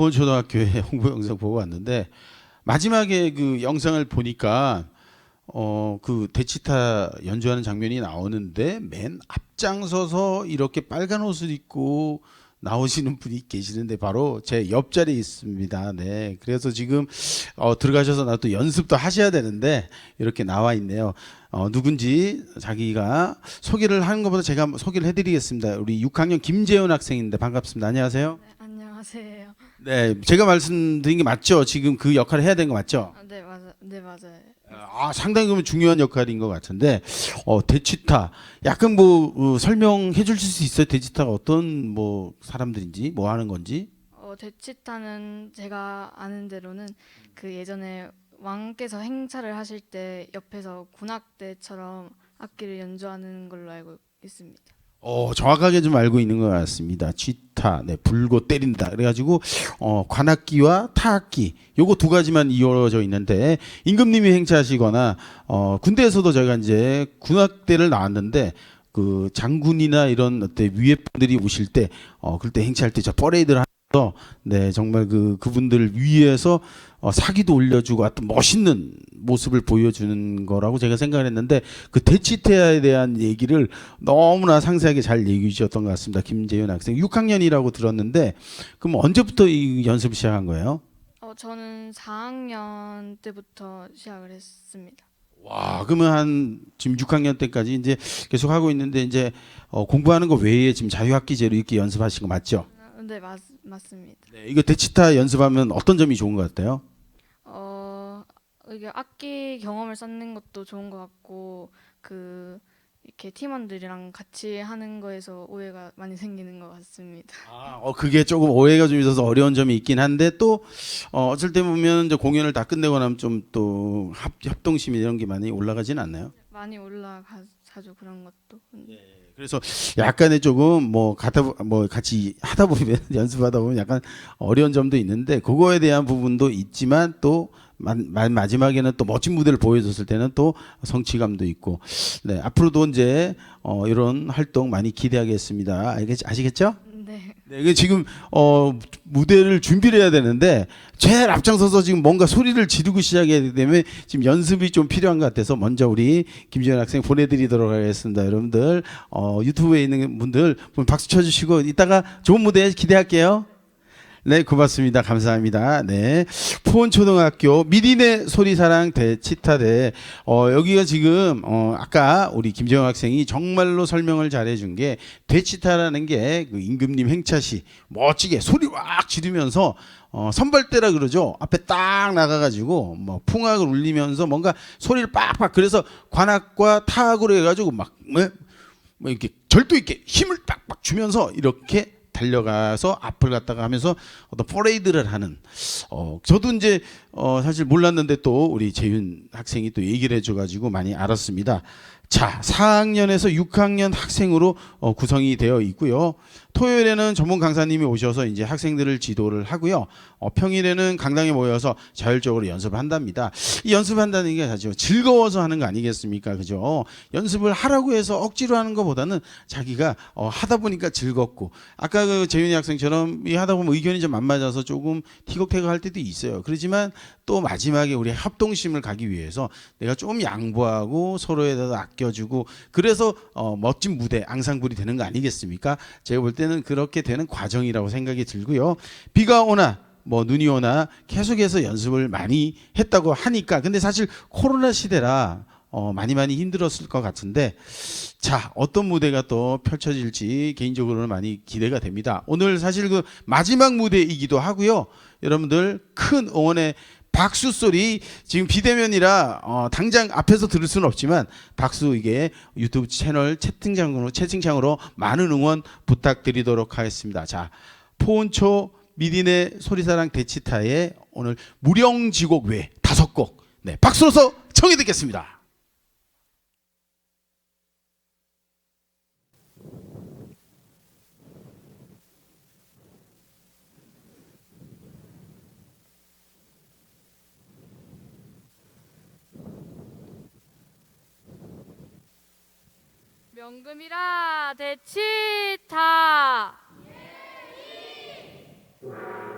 포원초등학교의 홍보 영상 보고 왔는데 마지막에 그 영상을 보니까 어 그 대치타 연주하는 장면이 나오는데 맨 앞장서서 이렇게 빨간 옷을 입고 나오시는 분이 계시는데 바로 제 옆자리에 있습니다. 네. 그래서 지금 어 들어가셔서 나 또 연습도 하셔야 되는데 이렇게 나와 있네요. 어 누군지 자기가 소개를 하는 것보다 제가 소개를 해 드리겠습니다. 우리 6학년 김재훈 학생인데 반갑습니다. 안녕하세요. 네, 안녕하세요. 네, 제가 말씀드린 게 맞죠? 지금 그 역할을 해야 되는 거 맞죠? 아, 네 맞아, 네 맞아요. 아, 상당히 그러면 중요한 역할인 것 같은데, 어, 대치타. 약간 뭐, 어, 설명해 주실 수 있어요? 대치타가 어떤 뭐, 사람들인지, 뭐 하는 건지? 어, 대치타는 제가 아는 대로는 그 예전에 왕께서 행차를 하실 때 옆에서 군악대처럼 악기를 연주하는 걸로 알고 있습니다. 어, 정확하게 좀 알고 있는 것 같습니다. 쥐타, 네, 불고 때린다. 그래가지고, 어, 관악기와 타악기, 요거 두 가지만 이루어져 있는데, 임금님이 행차하시거나, 어, 군대에서도 제가 이제 군악대를 나왔는데, 그 장군이나 이런 어때 위에 분들이 오실 때, 어, 그럴 때 행차할 때 저 퍼레이드를 네, 정말 그, 그분들 위에서 어, 사기도 올려주고 하여튼 멋있는 모습을 보여주는 거라고 제가 생각을 했는데 그 대치태아에 대한 얘기를 너무나 상세하게 잘 얘기해 주셨던 것 같습니다. 김재윤 학생 6학년이라고 들었는데 그럼 언제부터 이 연습을 시작한 거예요? 어, 저는 4학년 때부터 시작을 했습니다. 와 그러면 한 지금 6학년 때까지 이제 계속 하고 있는데 이제 어, 공부하는 거 외에 지금 자유학기제로 이렇게 연습하신 거 맞죠? 아, 네 맞, 맞습니다. 네, 이거 대치타 연습하면 어떤 점이 좋은 것 같아요? 어, 이게 악기 경험을 쌓는 것도 좋은 것 같고 그 이렇게 팀원들이랑 같이 하는 거에서 오해가 많이 생기는 것 같습니다. 아, 어, 그게 조금 오해가 좀 있어서 어려운 점이 있긴 한데 또 어, 어쩔 때 보면 이제 공연을 다 끝내고 나면 좀 또 협동심 이런 게 많이 올라가진 않나요? 많이 올라가죠 그런 것도. 그래서 약간의 조금 뭐 보- 뭐 같이 하다 보면 연습하다 보면 약간 어려운 점도 있는데 그거에 대한 부분도 있지만 또 마, 마, 마지막에는 또 멋진 무대를 보여줬을 때는 또 성취감도 있고 네 앞으로도 이제 어, 이런 활동 많이 기대하겠습니다. 알겠, 아시겠죠? 네. 네, 이게 지금 어 무대를 준비를 해야 되는데 제일 앞장서서 지금 뭔가 소리를 지르고 시작해야 때문에 지금 연습이 좀 필요한 것 같아서 먼저 우리 김지현 학생 보내드리도록 하겠습니다. 여러분들 어 유튜브에 있는 분들 박수 쳐주시고 이따가 좋은 무대 기대할게요. 네, 고맙습니다. 감사합니다. 네. 포원초등학교 미리네 소리사랑 대치타대. 어, 여기가 지금, 어, 아까 우리 김재영 학생이 정말로 설명을 잘해준 게 대치타라는 게 그 임금님 행차시 멋지게 소리 확 지르면서 어, 선발대라 그러죠. 앞에 딱 나가가지고 뭐 풍악을 울리면서 뭔가 소리를 빡빡 그래서 관악과 타악으로 해가지고 막 뭐, 뭐 이렇게 절도 있게 힘을 빡빡 주면서 이렇게 달려가서 앞을 갔다가 하면서 어떤 퍼레이드를 하는 어 저도 이제 어 사실 몰랐는데 또 우리 재윤 학생이 또 얘기를 해줘 가지고 많이 알았습니다. 자, 4학년에서 6학년 학생으로 어, 구성이 되어 있고요. 토요일에는 전문 강사님이 오셔서 이제 학생들을 지도를 하고요. 어, 평일에는 강당에 모여서 자율적으로 연습을 한답니다. 이 연습한다는 게 사실 즐거워서 하는 거 아니겠습니까? 그죠? 연습을 하라고 해서 억지로 하는 것보다는 자기가 어, 하다 보니까 즐겁고 아까 그 재윤이 학생처럼 이 하다 보면 의견이 좀 안 맞아서 조금 티격태격 할 때도 있어요. 그렇지만 또 마지막에 우리 협동심을 가기 위해서 내가 좀 양보하고 서로에다 아껴주고 그래서 어, 멋진 무대 앙상블이 되는 거 아니겠습니까? 제가 볼때 는 그렇게 되는 과정이라고 생각이 들고요. 비가 오나 뭐 눈이 오나 계속해서 연습을 많이 했다고 하니까 근데 사실 코로나 시대라 어, 많이 많이 힘들었을 것 같은데 자 어떤 무대가 또 펼쳐질지 개인적으로는 많이 기대가 됩니다. 오늘 사실 그 마지막 무대이기도 하고요. 여러분들 큰 응원의 박수 소리 지금 비대면이라 어, 당장 앞에서 들을 수는 없지만 박수 이게 유튜브 채널 채팅창으로 채팅창으로 많은 응원 부탁드리도록 하겠습니다. 자 포온초 미디네 소리사랑 대치타의 오늘 무령지곡 외 다섯 곡 네, 박수로서 청해 듣겠습니다. 명금이라 대치타. 예의.